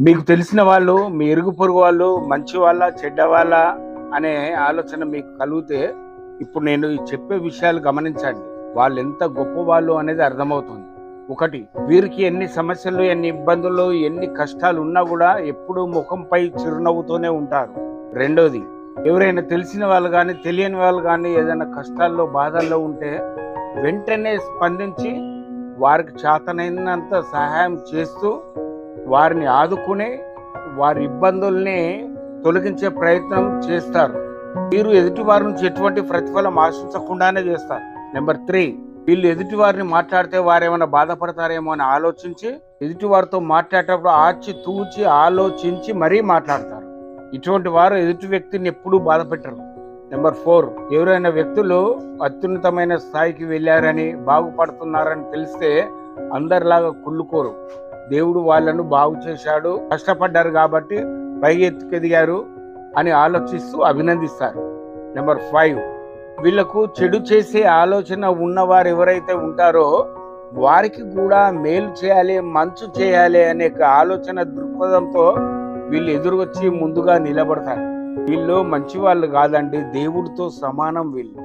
మీకు తెలిసిన వాళ్ళు మీ ఇరుగు పొరుగు వాళ్ళు మంచి వాళ్ళ చెడ్డ వాళ్ళ అనే ఆలోచన మీకు కలిగితే ఇప్పుడు నేను ఈ చెప్పే విషయాలు గమనించండి. వాళ్ళు ఎంత గొప్ప వాళ్ళు అనేది అర్థమవుతుంది. ఒకటి వీరికి ఎన్ని సమస్యలు ఎన్ని ఇబ్బందులు ఎన్ని కష్టాలు ఉన్నా కూడా ఎప్పుడూ ముఖంపై చిరునవ్వుతోనే ఉంటారు. రెండోది ఎవరైనా తెలిసిన వాళ్ళు కానీ తెలియని వాళ్ళు కానీ ఏదైనా కష్టాల్లో బాధల్లో ఉంటే వెంటనే స్పందించి వారికి చేతనైనంత సహాయం చేస్తూ వారిని ఆదుకుని వారి ఇబ్బందుల్ని తొలగించే ప్రయత్నం చేస్తారు. వీరు ఎదుటివారి నుంచి ఎటువంటి ప్రతిఫలం ఆశించకుండానే చేస్తారు. నెంబర్ త్రీ వీళ్ళు ఎదుటి వారిని మాట్లాడితే వారు ఏమైనా బాధపడతారేమో అని ఆలోచించి ఎదుటి వారితో మాట్లాడేటప్పుడు ఆచి తూచి ఆలోచించి మరీ మాట్లాడతారు. ఇటువంటి వారు ఎదుటి వ్యక్తిని ఎప్పుడూ బాధపెట్టరు నెంబర్ ఫోర్ ఎవరైనా వ్యక్తులు అత్యున్నతమైన స్థాయికి వెళ్ళారని బాగుపడుతున్నారని తెలిస్తే అందరిలాగా కుళ్ళుకోరు. దేవుడు వాళ్ళను బాగు చేశాడు కష్టపడ్డారు కాబట్టి పై ఎత్తుకెదిగారు అని ఆలోచిస్తూ అభినందిస్తారు. నెంబర్ ఫైవ్ వీళ్ళకు చెడు చేసే ఆలోచన ఉన్నవారు ఎవరైతే ఉంటారో వారికి కూడా మేలు చేయాలి మంచు చేయాలి అనే ఆలోచన దృక్పథంతో వీళ్ళు ఎదురొచ్చి ముందుగా నిలబడతారు. వీళ్ళు మంచి వాళ్ళు కాదండి దేవుడితో సమానం వీళ్ళు.